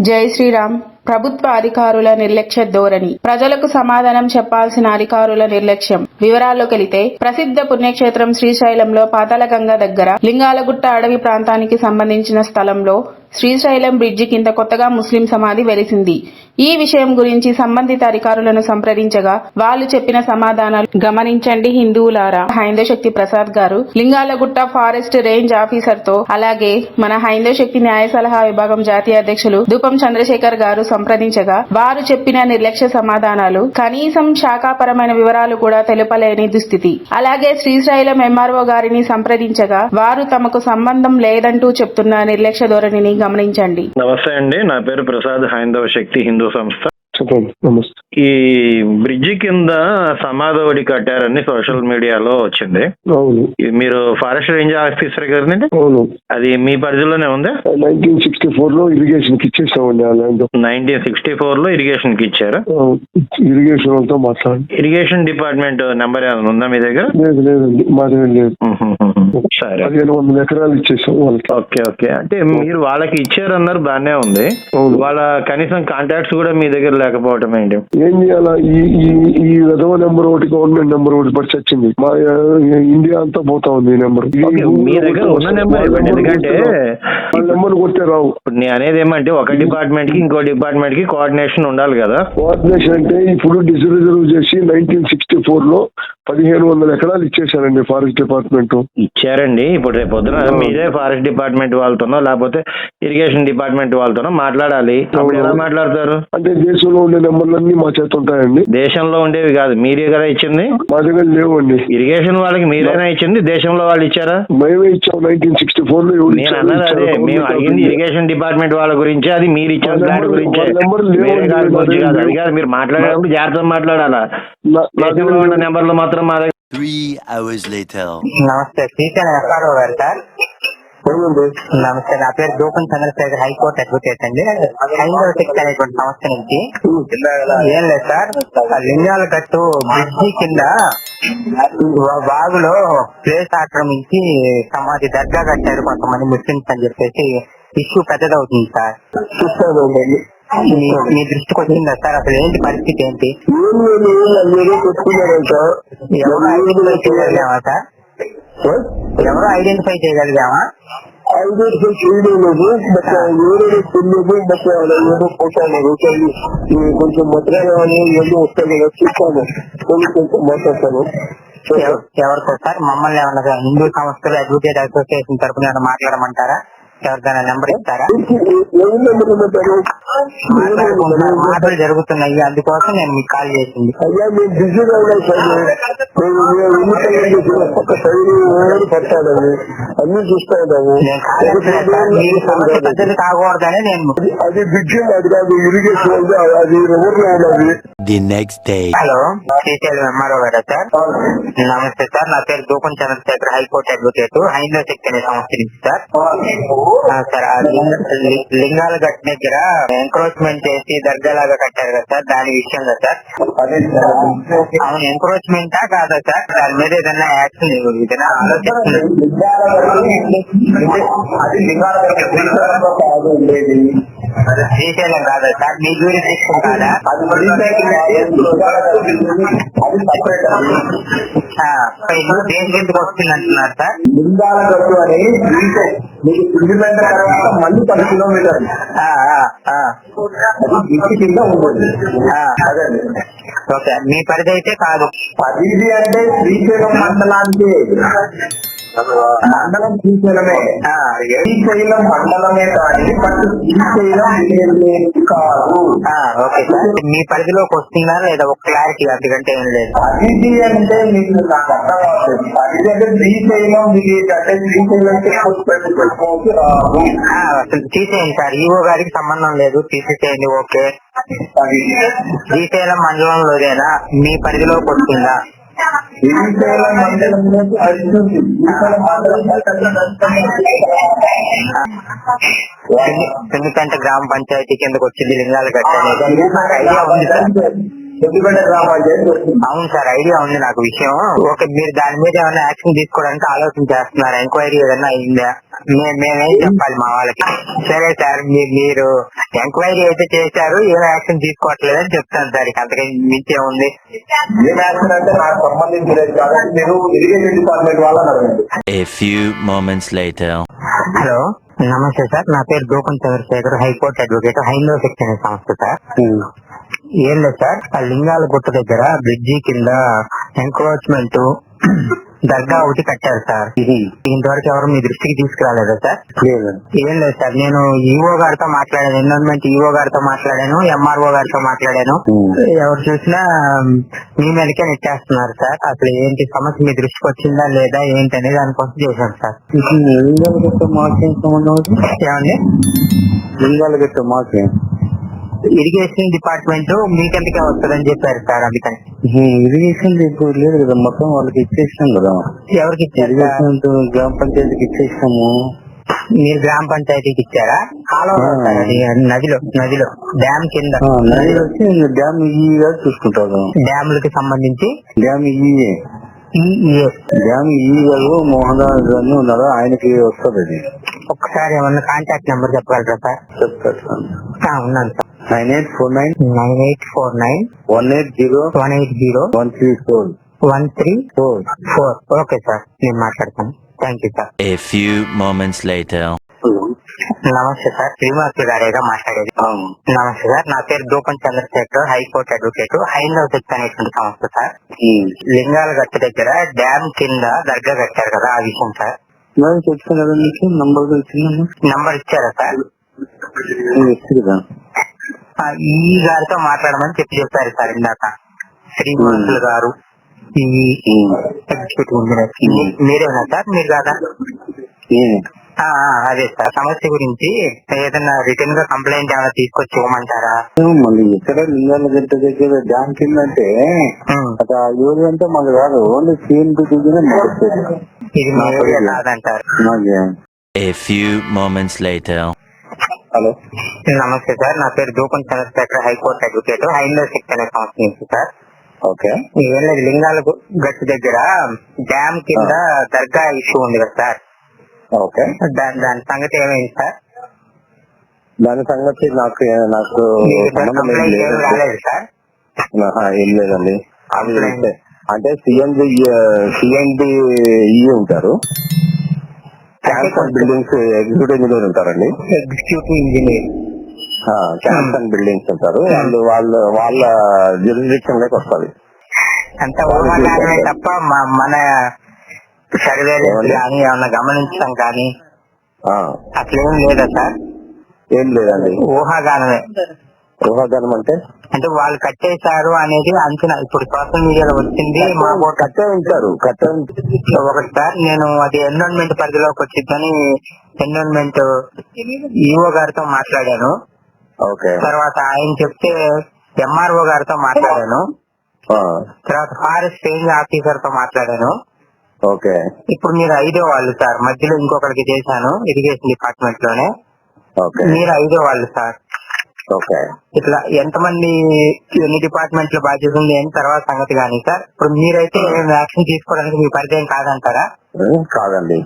జై శ్రీరామ్. ప్రభుత్వ అధికారుల నిర్లక్ష్య ధోరణి. ప్రజలకు సమాధానం చెప్పాల్సిన అధికారుల నిర్లక్ష్యం. వివరాల్లోకెళితే ప్రసిద్ధ పుణ్యక్షేత్రం శ్రీశైలంలో పాతాళగంగా దగ్గర లింగాలగుట్ట అడవి ప్రాంతానికి సంబంధించిన స్థలంలో శ్రీశైలం బ్రిడ్జి కింద కొత్తగా ముస్లిం సమాధి వెలిసింది. ఈ విషయం గురించి సంబంధిత అధికారులను సంప్రదించగా వాళ్ళు చెప్పిన సమాధానాలు గమనించండి హిందువులారా. హైందవ శక్తి ప్రసాద్ గారు లింగాలగుట్ట ఫారెస్ట్ రేంజ్ ఆఫీసర్తో అలాగే మన హైందవ శక్తి న్యాయ సలహా విభాగం జాతీయ అధ్యక్షులు దుపం చంద్రశేఖర్ గారు సంప్రదించగా వారు చెప్పిన నిర్లక్ష్య సమాధానాలు కనీసం శాఖాపరమైన వివరాలు కూడా చెప్పలేని దుస్థితి. అలాగే శ్రీశైలం ఎంఆర్ఓ గారిని సంప్రదించగా వారు తమకు సంబంధం లేదంటూ చెప్తున్న నిర్లక్ష్య ధోరణిని గమనించండి. నమస్తే అండి. నా పేరు ప్రసాద్ హైందవ శక్తి హిందూ సంస్థ. చెప్పండి నమస్తే. ఈ బ్రిడ్జి కింద సమాధి కట్టారని సోషల్ మీడియాలో వచ్చింది. అవును. మీరు ఫారెస్ట్ రేంజ్ ఆఫీసర్ కదండి అవును. అది మీ పరిధిలోనే ఉంది? నైన్టీన్ సిక్స్టీ ఫోర్లో ఇరిగేషన్కి ఇచ్చేసామండి ఆ ల్యాండ్ నైన్టీన్ సిక్స్టీ ఫోర్లో ఇరిగేషన్కి ఇచ్చారు? ఇరిగేషన్ వాళ్ళతో మాట్లాడి. ఇరిగేషన్ డిపార్ట్మెంట్ నెంబర్ ఏమైనా ఉందా మీ దగ్గర? లేదు లేదండి. లేదు. ఉహుహుహు. సరే. పదిహేను వందల ఎకరాలు ఇచ్చేసాం వాళ్ళకి. Okay okay. అంటే మీరు వాళ్ళకి ఇచ్చారన్నారు బానే ఉంది. వాళ్ళ కనీసం కాంటాక్ట్స్ కూడా మీ దగ్గర లేకపోవటం ఏంటి ఏం చేయాలా? ఈ విధవ నెంబర్ ఒకటి గవర్నమెంట్ నెంబర్ ఒకటి పడి చచ్చింది. మా ఇండియా అంతా పోతా ఉంది ఈ నెంబర్. మీ దగ్గర ఉన్న నెంబర్ ఇవ్వండి ఎందుకంటే ఆ నెంబర్ కొట్టే రావు. నేను అనేది ఏమంటే ఒక డిపార్ట్మెంట్కి ఇంకో డిపార్ట్మెంట్కి కోఆర్డినేషన్ ఉండాలి కదా. కోఆర్డినేషన్ అంటే ఇప్పుడు డిస్రిజర్వ్ చేసి నైన్టీన్ సిక్స్టీ ఫోర్లో పదిహేను వందల ఎకరాలు ఇచ్చేసారండి ఫారెస్ట్ డిపార్ట్మెంట్. ఇచ్చారండి. ఇప్పుడు రేపు పొద్దున మీరే ఫారెస్ట్ డిపార్ట్మెంట్ వాళ్ళతోనో లేకపోతే ఇరిగేషన్ డిపార్ట్మెంట్ వాళ్ళతోనో మాట్లాడాలి. అప్పుడు ఎలా మాట్లాడతారు? అంటే దేశంలో ఉండే నెంబర్లన్నీ మా చేత ఉంటాయండి దేశంలో ఉండేవి కాదు మీరే కదా ఇచ్చింది మా దగ్గర లేవండి ఇరిగేషన్ వాళ్ళకి మీరేనా ఇచ్చింది దేశంలో వాళ్ళు ఇచ్చారా మేమే ఇచ్చాం నైన్టీన్ సిక్స్టీ ఫోర్లో ఎవరు నేను ఇచ్చారు? అన్నది ఇచ్చారు. అదే మేము అడిగింది ఇరిగేషన్ డిపార్ట్మెంట్ వాళ్ళ గురించి అది మీరు ఇచ్చిన దాని గురించే వాళ్ళ నెంబర్ లేవు వేరే అండి, దాని గురించి నా కాదు దగ్గర అది కాదు మీరు మాట్లాడేటప్పుడు జాగ్రత్తగా మాట్లాడాలా దేశంలో ఉన్న నెంబర్లు మాత్రం మా దగ్గర Three hours later. నమస్తే శ్రీశైలం ఎస్ఆర్ఓ గారు సార్. నమస్తే నా పేరు దూపం చంద్రశేఖర్ హైకోర్టు అడ్వకేట్ అండి. హైందవ శక్తి అనేటువంటి సంస్థ నుంచి ఏం లేదు సార్. లింగాల కట్టు బ్రిడ్జి కింద వాగులో ప్లేస్ ఆక్రమించి సమాధి దర్గా కట్టారు కొంతమంది ముస్లిమ్స్ అని చెప్పేసి ఇష్యూ పెద్దదవుతుంది సార్. మీ- దృష్టికి వచ్చిందా సార్? అసలు ఏంటి పరిస్థితి ఏంటి? సార్? ఎవరు ఐడెంటిఫై చేయగలిగామా? ఐడెంటిఫై చేయలేదు బట్ ఎవరైనా తెలియదు బట్ ఏదో పోతాను ఈ కొంచెం మద్రాలు ఏదో వస్తాను కదా చూస్తాను. కొంచెం మాట్లాడతాను. ఎవ- ఎవరికో సార్ మమ్మల్ని ఏమన్నా హిందూ సంస్థలు అడ్వకేట్ అసోసియేషన్ ఏమైనా మాట్లాడమంటారా? ఎవరికైనా నెంబర్ ఇస్తారా? ఎవరు నెంబర్ ఇమ్మంటారు? మాట్లాడుకుంటున్నారు మాటలు జరుగుతున్నాయి. అందుకోసం నేను మీకు కాల్ చేసింది. అయ్యా మేము బిజీగా ఉన్నాం సార్. మేము మేము ఎన్నికలు చేసిన ఒక్కొక్క శైలి ఎవరు పడతాడని అన్ని చూస్తా ఉన్నాము నేను కాదట్లేదు సార్ మీరు సమస్య పెద్దది కాకూడదని నేను అది బిడ్జి అది కాదు ఇరిగేషన్ ఉంది అది ఎవరిలో ఉన్నది The next day. Hello Srisailam MRO గారా సార్? నమస్తే సార్. నా పేరు దూపం చంద్రశేఖర్ హైకోర్టు అడ్వకేట్ హైందవ శక్తి అనే సంస్థ నుంచి సార్. ఆ, సార్ లింగాల గట్ దగ్గర ఎంక్రోచ్మెంట్ చేసి దర్గా లాగా కట్టారు కదా సార్ దాని విషయంలో సార్? అవును ఎంక్రోచ్మెంటా కాదా సార్? దాని మీద ఏదైనా యాక్షన్ ఏదైనా అది శ్రీశైలం కాదా సార్? మీ జ్యూరిడిక్షన్ కాదా? ఆ, పై దేని కిందకి వస్తుంది అంటున్నారు సార్? లింగాల గట్టు అనేది మీకు మీకు సింగిల్ తర్వాత మళ్ళీ పది కిలోమీటర్ ఇంటి కింద ఉంటుంది ఓకే మీ పరిధి అయితే కాదు. పరిధి అంటే శ్రీశైలం మండలానికి. మండలం శ్రీశైలమే శ్రీశైలం మండలమే కానీ బట్ శ్రీశైలం కాదు. ఓకే. సార్ మీ పరిధిలోకి వస్తుందా లేదా ఒక క్లారిటీ అందుకంటే ఏం లేదు? పదిది అంటే మీకు నాకు అర్థం అవుతుంది పదిది అంటే శ్రీశైలం విలేజ్ అంటే శ్రీశైలం రాదు అసలు తీసేయండి సార్. ఈవో గారికి సంబంధం లేదు. తీసేసేయండి ఓకే. శ్రీశైలం మండలంలోదేనా మీ పరిధిలోకి వస్తుందా? శ్రీశైలం మండలం పెన్నుకంట గ్రామ పంచాయతీ కిందకి వచ్చింది లింగాల గట్ట అనేది నాకు ఐడియా ఉంది సార్. అవును సార్ ఐడియా ఉంది నాకు విషయం. ఓకే మీరు దాని మీద ఏమైనా యాక్షన్ తీసుకోవడానికి ఆలోచన చేస్తున్నారు? ఎంక్వైరీ ఏదైనా అయిందా? మేమేం చెప్పాలి మా వాళ్ళకి? సరే సార్ మీరు ఎంక్వైరీ అయితే చేశారు ఏం యాక్షన్ తీసుకోవట్లేదని చెప్తాను సార్. ఇక అంతకని మించి ఏముంది? ఏం యాక్షన్ అంటే నాకు సంబంధించలేదు కాబట్టి మీరు ఇరిగేషన్ డిపార్ట్మెంట్ వాళ్ళని అడగండి. A few moments later. Hello నమస్తే సార్. నా పేరు గోపన్ చంద్రశేఖర్ హైకోర్టు అడ్వకేట్ హైందవ శిక్షణ సంస్థ సార్. ఏం లేదు సార్ ఆ లింగాల గుట్ట దగ్గర బ్రిడ్జి కింద ఎంక్రోచ్మెంట్ దర్గా ఒకటి కట్టారు సార్. ఇంతవరకు ఎవరు మీ దృష్టికి తీసుకురాలేదా సార్? ఏం లేదు సార్ నేను ఈఓ గారితో మాట్లాడాను ఎన్విరాన్మెంట్ ఈఓ గారితో మాట్లాడాను ఎంఆర్ఓ గారితో మాట్లాడాను. ఎవరు చూసినా మీ మీదకే నెట్టేస్తున్నారు సార్. అసలు ఏంటి సమస్య మీ దృష్టికి వచ్చిందా లేదా ఏంటి అనేది దానికోసం చేశాను సార్. మాకేం సంబంధం అవుతుంది ఏమండి? లింగాల గట్ట మాకే? ఇరిగేషన్ డిపార్ట్మెంట్ మీకెందుకే వస్తుందని చెప్పారు సార్ అందుకని. ఇరిగేషన్ ఇప్పుడు లేదు కదా మొత్తం వాళ్ళకి ఇచ్చేసినాం కదా. ఎవరికి ఇచ్చారు? ఇరిగేషన్ గ్రామ పంచాయతీకి ఇచ్చేసినాము. మీరు గ్రామ పంచాయతీకి ఇచ్చారా? కాలువ నదిలో నదిలో డ్యామ్ కింద. ఆ, నది వచ్చి డ్యామ్ ఈగా చూసుకుంటారు డ్యాములకి సంబంధించి? డ్యామ్ ఈఏ డ్యామ్ ఈ గారు మోహన్ రాజ్ అని ఉన్నారు ఆయనకి వస్తుంది అది. ఒక్కసారి ఏమన్నా కాంటాక్ట్ నెంబర్ చెప్పగలరా సార్? చెప్తారు సార్. ఉన్నాను sir. Nine eight four nine nine eight four nine one eight zero one eight zero one three four. One three four. Four. Okay sir నేను మాట్లాడతాను. Thank you sir. A few moments later. నమస్తే sir. Srinivas గారేగా మాట్లాడేది. నమస్తే sir. నా పేరు Gopan Chandrashekar high court advocate హైందవ శక్తి అనేటువంటి సంస్థ సార్. లింగాల గట్టు దగ్గర డ్యామ్ కింద దర్గా కట్టారు కదా ఆ విషయం సార్. నంబర్ నంబర్ ఇచ్చారా సార్? ఈ గారితో మాట్లాడమని చెప్పి చెప్పారు సార్ ఇందాక. శ్రీనివాసులు గారు మీరేనా సార్? మీరు కాదా? అదే సార్. సమస్య గురించి ఏదైనా రిటర్న్గా కంప్లైంట్ ఏమైనా తీసుకొచ్చి ఇవ్వమంటారా మళ్ళీ ఎక్కడ లింగాల గంట దగ్గర డ్యామ్ కింద. అక్కడ ఆ ఊరు అంటే మాకు రాదు. ఓన్లీ సీఎంపీ దగ్గర మాకు వచ్చేది. ఇది మీ ఏరియా కాదంటారు A few moments later. Hello? నమస్తే సార్. నా పేరు దూపం చంద్రశేఖర్ హైకోర్టు అడ్వకేట్ హైందవ శక్తి అనే సంస్థ నుంచి సార్. ఓకే. ఏం లేదు లింగాల గట్టు దగ్గర డ్యామ్ కింద దర్గా ఇష్యూ ఉంది కదా సార్. ఓకే. దాని దాని సంగతి ఏమైంది సార్? దాని సంగతి నాకు నాకు సంబంధం ఏం కంప్లైంట్ ఏం లేదు రాలేదు సార్? ఆహా, ఏం లేదండి. అది. అంటే- అంటే సిఎండి సిఎండి ఈ ఉంటారు. క్యాన్సర్ బిల్డింగ్స్ ఎగ్జిక్యూటివ్ ఇంజనీర్ ఉంటారండి. ఎగ్జిక్యూటివ్ ఇంజనీర్ క్యాన్సర్ బిల్డింగ్స్ ఉంటారు. వాళ్ళు వాళ్ళ వాళ్ళ జ్యూరిడిక్షన్లోకి వస్తుంది. అంత తప్ప మ- మన ఏమండి? కానీ ఏమన్నా గమనించడం కానీ అట్లేం లేదా సార్? ఏం లేదండి. ఊహాగానమే. ఊహాగానం అంటే? అంటే వాళ్ళు కట్టేశారు అనేది అంచనా. ఇప్పుడు సోషల్ మీడియాలో వచ్చింది మా ఓటు కట్టే ఉంటారు కట్టే ఒకటి సార్ నేను అది ఎన్విరాన్మెంట్ పరిధిలోకి వచ్చిందని ఎన్విరాన్మెంట్ ఈఓ గారితో మాట్లాడాను. ఓకే. తర్వాత ఆయన చెప్తే ఎంఆర్ఓ గారితో మాట్లాడాను. తర్వాత ఫారెస్ట్ రేంజ్ ఆఫీసర్తో మాట్లాడాను. ఓకే. ఇప్పుడు మీరు ఐదో వాళ్ళు సార్. మధ్యలో ఇంకొకరికి చేశాను ఇరిగేషన్ డిపార్ట్మెంట్లోనే ఓకే. మీరు ఐదో వాళ్ళు సార్. ఓకే. ఇట్లా ఎంతమంది ఎన్ని డిపార్ట్మెంట్ల బాధ్యత ఉంది అని తర్వాత సంగతి కానీ సార్. ఇప్పుడు మీరైతే యాక్షన్ తీసుకోవడానికి మీ పరిచయం కాదంటారా? కాదండి.